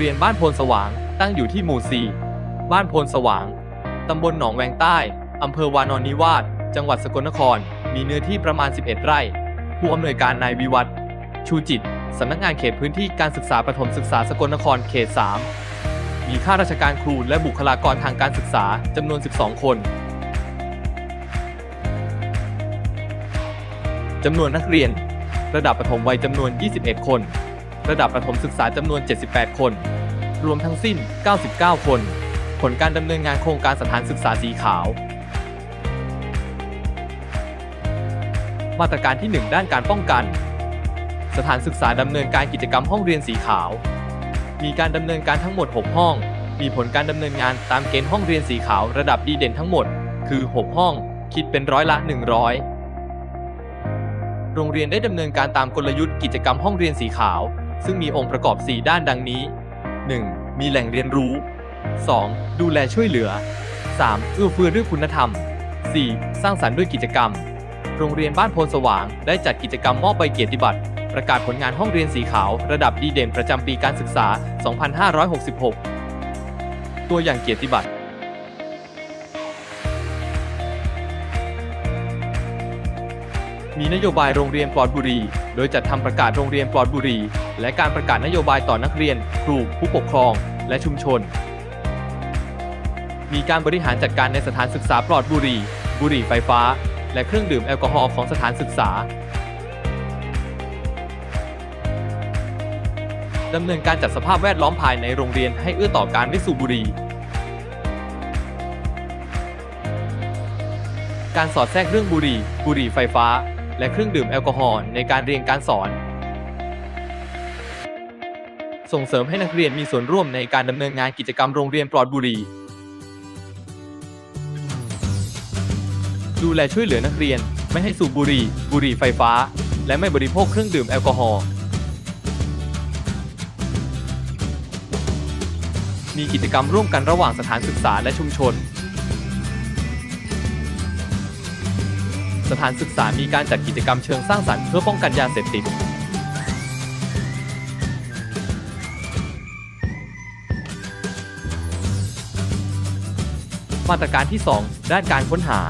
เรียนบ้านโพนสว่าง ตั้งอยู่ที่หมู่ 4 บ้านโพนสว่าง ตำบลหนองแวงใต้ อำเภอวานอนนิวาส จังหวัดสกลนคร มีเนื้อที่ประมาณ 11 ไร่ ผู้อำนวยการนายวิวัฒน์ชูจิต สำนักงานเขตพื้นที่การศึกษาประถมศึกษาสกลนครเขต 3 มีข้าราชการครูและบุคลากรทางการศึกษาจำนวน 12 คนจำนวนนักเรียน ระดับประถมวัยจำนวน 21 คน ระดับประถมศึกษาจำนวน 78 คน รวมทั้งสิ้น 99 คน ผลการดำเนินงานโครงการสถานศึกษาสีขาว มาตรการที่ 1 ด้านการป้องกัน สถานศึกษาดำเนินการกิจกรรมห้องเรียนสีขาว มีการดำเนินการทั้งหมด 6 ห้อง มีผลการดำเนินงานตามเกณฑ์ห้องเรียนสีขาวระดับดีเด่นทั้งหมด คือ 6 ห้อง คิดเป็นร้อยละ 100โรงเรียนได้ดำเนินการตามกลยุทธ์กิจกรรมห้องเรียนสีขาว ซึ่งมีองค์ประกอบ 4 ด้านดังนี้ 1. มีแหล่งเรียนรู้ 2. ดูแลช่วยเหลือ 3. เอื้อเฟื้อด้วยคุณธรรม 4. สร้างสรรค์ด้วยกิจกรรม โรงเรียนบ้านโพนสว่าง ได้จัดกิจกรรมมอบใบเกียรติบัตร ประกาศผลงานห้องเรียนสีขาว ระดับดีเด่นประจำปีการศึกษา 2566 ตัวอย่างเกียรติบัตรมีนโยบายโรงเรียนปลอดบุหรี่ ดยจัดทำประกาศโรงเรียนปลอดบุหรี่ และการประกาศนโยบายต่อนักเรียน ครู ผู้ปกครอง และชุมชน มีการบริหารจัดการในสถานศึกษาปลอดบุหรี่ บุหรี่ไฟฟ้า และเครื่องดื่มแอลกอฮอล์ของสถานศึกษาดำเนินการจัดสภาพแวดล้อมภายในโรงเรียนให้เอื้อต่อการไม่สูบบุหรี่ การสอดแทรกเรื่องบุหรี่ บุหรี่ไฟฟ้า และเครื่องดื่มแอลกอฮอล์ในการเรียนการสอน ส่งเสริมให้นักเรียนมีส่วนร่วมในการดำเนินงานกิจกรรมโรงเรียนปลอดบุหรี่ ดูแลช่วยเหลือนักเรียนไม่ให้สูบบุหรี่ บุหรี่ไฟฟ้า และไม่บริโภคเครื่องดื่มแอลกอฮอล์มีกิจกรรมร่วมกันระหว่างสถานศึกษาและชุมชน สถานศึกษามีการจัดกิจกรรมเชิงสร้างสรรค์เพื่อป้องกันยาเสพติดมาตรการที่ 2 ด้านการค้นหา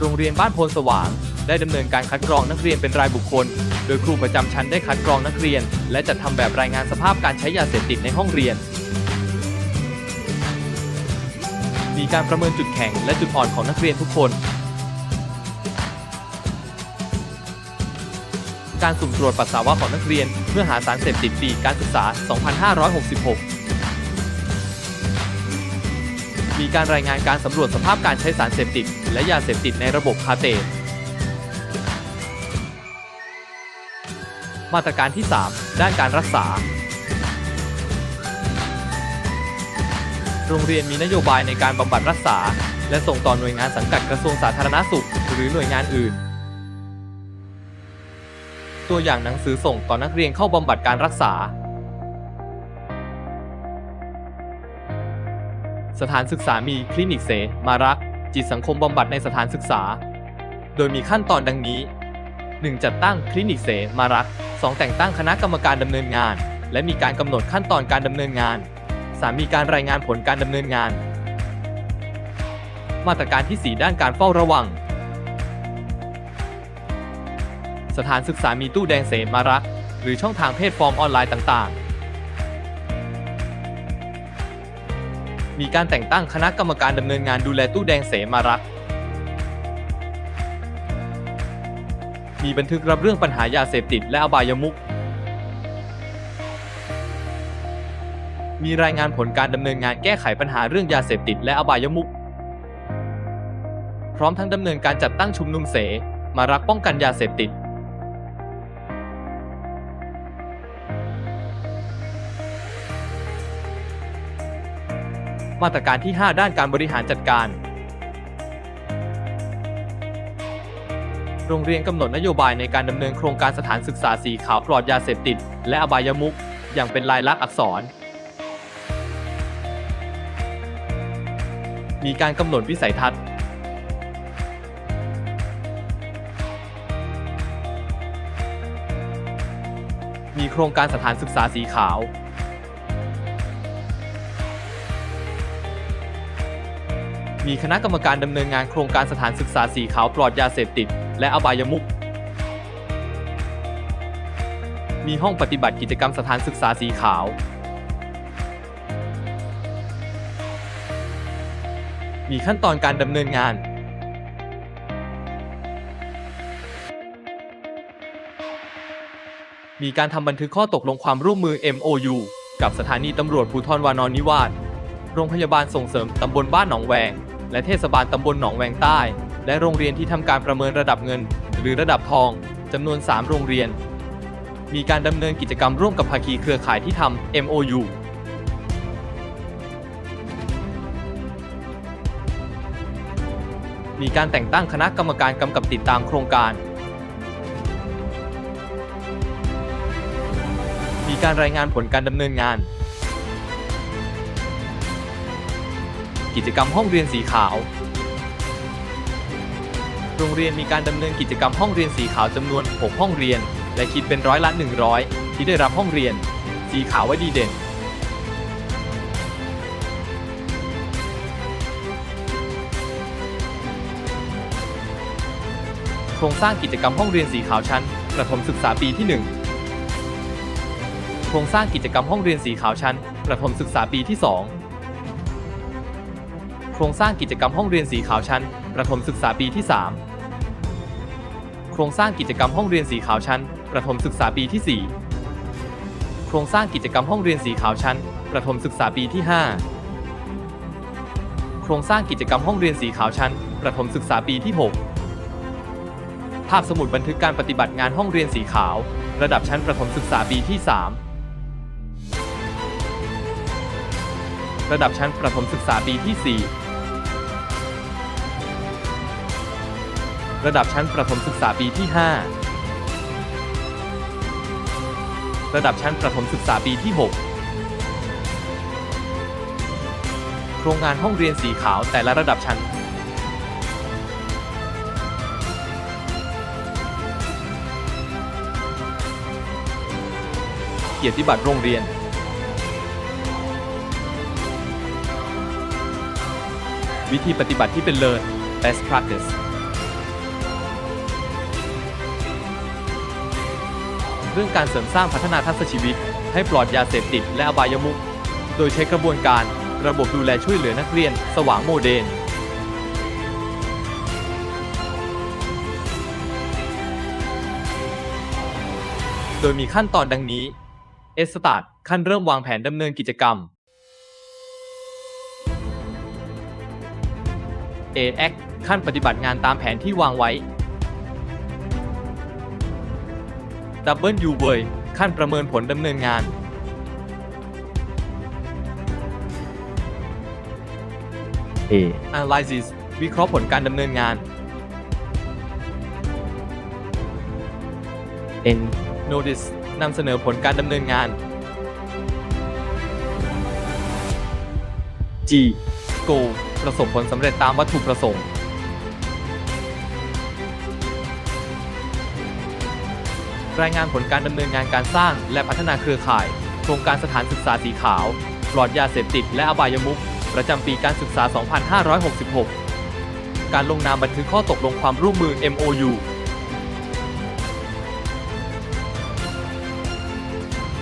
โรงเรียนบ้านโพนสว่าง ได้ดำเนินการคัดกรองนักเรียนเป็นรายบุคคล โดยครูประจำชั้นได้คัดกรองนักเรียน และจัดทำแบบรายงานสภาพการใช้ยาเสพติดในห้องเรียน มีการประเมินจุดแข็งและจุดอ่อนของนักเรียนทุกคน การสุ่มตรวจปัสสาวะของนักเรียนเพื่อหาสารเสพติดปีการศึกษา 2566 มีการรายงานการสำรวจสภาพการใช้สารเสพติด และยาเสพติดในระบบคาเตมาตรการที่ 3 ด้านการรักษา โรงเรียนมีนโยบายในการบำบัดรักษา และส่งต่อหน่วยงานสังกัดกระทรวงสาธารณสุข หรือหน่วยงานอื่น ตัวอย่างหนังสือส่งต่อนักเรียนเข้าบำบัดการรักษา สถานศึกษามีคลินิกเสมารัก จิตสังคมบำบัดในสถานศึกษา โดยมีขั้นตอนดังนี้ 1. จัดตั้งคลินิกเสมารัก 2. แต่งตั้งคณะกรรมการดำเนินงาน และมีการกำหนดขั้นตอนการดำเนินงาน 3. มีการรายงานผลการดำเนินงาน มาตรการที่ 4 ด้านการเฝ้าระวัง สถานศึกษามีตู้แดงเสมารัก หรือช่องทางเพศฟอร์มออนไลน์ต่างๆ มีการแต่งตั้งคณะกรรมการดำเนินงานดูแลตู้แดงเสมารัก มีบันทึกรับเรื่องปัญหายาเสพติดและอบายมุข มีรายงานผลการดำเนินงานแก้ไขปัญหาเรื่องยาเสพติดและอบายมุขพร้อมทั้งดำเนินการจัดตั้งชุมนุมเสมารักป้องกันยาเสพติดมาตรการที่ 5 ด้านการบริหารจัดการ โรงเรียนกำหนดนโยบายในการดำเนินโครงการสถานศึกษาสีขาวปลอดยาเสพติด และอบายมุขอย่างเป็นลายลักษณ์อักษร มีการกำหนดวิสัยทัศน์ มีโครงการสถานศึกษาสีขาว มีคณะกรรมการดำเนินงานโครงการสถานศึกษาสีขาวปลอดยาเสพติด และอบายมุขมีห้องปฏิบัติกิจกรรมสถานศึกษาสีขาว มีขั้นตอนการดำเนินงาน มีการทำบันทึกข้อตกลงความร่วมมือ MOU กับสถานีตำรวจภูธรวานอนนิวาสโรงพยาบาลส่งเสริมตำบลบ้านหนองแวง และเทศบาลตำบลหนองแวงใต้ และโรงเรียนที่ทำการประเมินระดับเงิน หรือระดับทองจำนวน 3 โรงเรียน มีการดำเนินกิจกรรมร่วมกับภาคีเครือข่ายที่ทำ MOU มีการแต่งตั้งคณะกรรมการกำกับติดตามโครงการ มีการรายงานผลการดำเนินงาน กิจกรรมห้องเรียนสีขาว โรงเรียนมีการดำเนินกิจกรรมห้องเรียนสีขาวจำนวน 6 ห้องเรียน และคิดเป็นร้อยละ 100 ที่ได้รับห้องเรียน สีขาวไว้ดีเด่น โครงสร้างกิจกรรมห้องเรียนสีขาวชั้นประถมศึกษาปีที่ 1 โครงสร้างกิจกรรมห้องเรียนสีขาวชั้นประถมศึกษาปีที่ 2 โครงสร้างกิจกรรมห้องเรียนสีขาวชั้นประถมศึกษาปีที่ 3 โครงสร้างกิจกรรมห้องเรียนสีขาวชั้นประถมศึกษาปีที่ 4 โครงสร้างกิจกรรมห้องเรียนสีขาวชั้นประถมศึกษาปีที่ 5 โครงสร้างกิจกรรมห้องเรียนสีขาวชั้นประถมศึกษาปีที่ 6 ภาพสมุดบันทึกการปฏิบัติงานห้องเรียนสีขาว ระดับชั้นประถมศึกษาปีที่ 3 ระดับชั้นประถมศึกษาปีที่ 4 ระดับชั้นประถมศึกษาปีที่ 5 ระดับชั้นประถมศึกษาปีที่ 6 โครงงานห้องเรียนสีขาวแต่ละระดับชั้น เกียรติบัตรโรงเรียน วิธีปฏิบัติที่เป็นเลิศ best practice เรื่องการเสริมสร้างพัฒนาทัศนชีวิต ให้ปลอดยาเสพติดและอบายมุขโดยใช้กระบวนการระบบดูแลช่วยเหลือนักเรียน สว่างโมเดลโดยมีขั้นตอนดังนี้ เอสตาร์ทขั้นเริ่มวางแผนดำเนินกิจกรรม A Act ขั้นปฏิบัติงานตามแผนที่วางไว้ W W ขั้นประเมินผลดำเนินงาน A Analysis วิเคราะห์ผลการดำเนินงาน N Notice นำเสนอผลการดำเนินงาน G Go ประสบผลสำเร็จตามวัตถุประสงค์ รายงานผลการดำเนินงานการสร้างและพัฒนาเครือข่าย โครงการสถานศึกษาสีขาว ปลอดยาเสพติดและอบายมุขประจำปีการศึกษา 2566 การลงนามบันทึกข้อตกลงความร่วมมือ MOU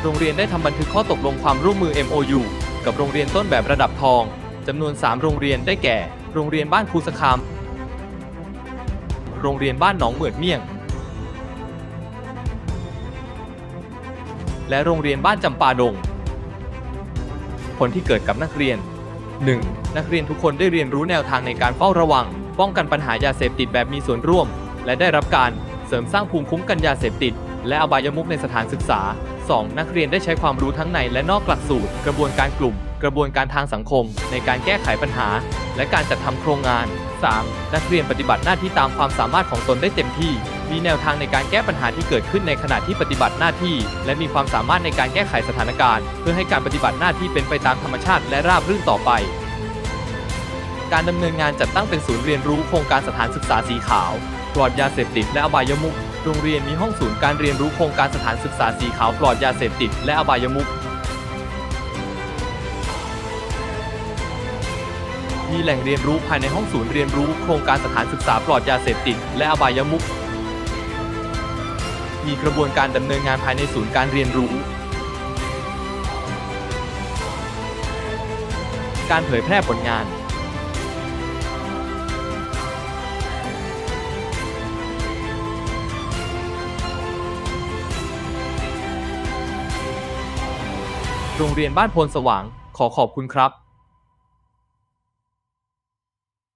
โรงเรียนได้ทำบันทึกข้อตกลงความร่วมมือ MOU กับโรงเรียนต้นแบบระดับทองจำนวน 3 โรงเรียนได้แก่ โรงเรียนบ้านภูสคาม โรงเรียนบ้านหนองเหมือดเมี่ยง และโรงเรียนบ้านจำปาดง ผลที่เกิดกับนักเรียน 1. นักเรียนทุกคนได้เรียนรู้แนวทางในการเฝ้าระวัง ป้องกันปัญหายาเสพติดแบบมีส่วนร่วม และได้รับการเสริมสร้างภูมิคุ้มกันยาเสพติด และอบายมุขในสถานศึกษา 2. นักเรียนได้ใช้ความรู้ทั้งในและนอกหลักสูตร กระบวนการกลุ่ม กระบวนการทางสังคม ในการแก้ไขปัญหา และการจัดทำโครงงาน 3. นักเรียนปฏิบัติหน้าที่ตามความสามารถของตนได้เต็มที่ มีแนวทางในการแก้ปัญหาที่เกิดขึ้นในขณะที่ปฏิบัติหน้าที่ และมีความสามารถในการแก้ไขสถานการณ์ เพื่อให้การปฏิบัติหน้าที่เป็นไปตามธรรมชาติและราบรื่นต่อไป การดำเนินงานจัดตั้งเป็นศูนย์เรียนรู้โครงการสถานศึกษาสีขาวปลอดยาเสพติดและอบายมุข โรงเรียนมีห้องศูนย์การเรียนรู้โครงการสถานศึกษาสีขาวปลอดยาเสพติดและอบายมุขมีแหล่งเรียนรู้ภายในห้องศูนย์เรียนรู้โครงการสถานศึกษาปลอดยาเสพติดและอบายมุขมีกระบวนการดำเนินงานภายในศูนย์การเรียนรู้ การเผยแพร่ผลงาน โรงเรียนบ้านโพนสว่าง ขอขอบคุณครับ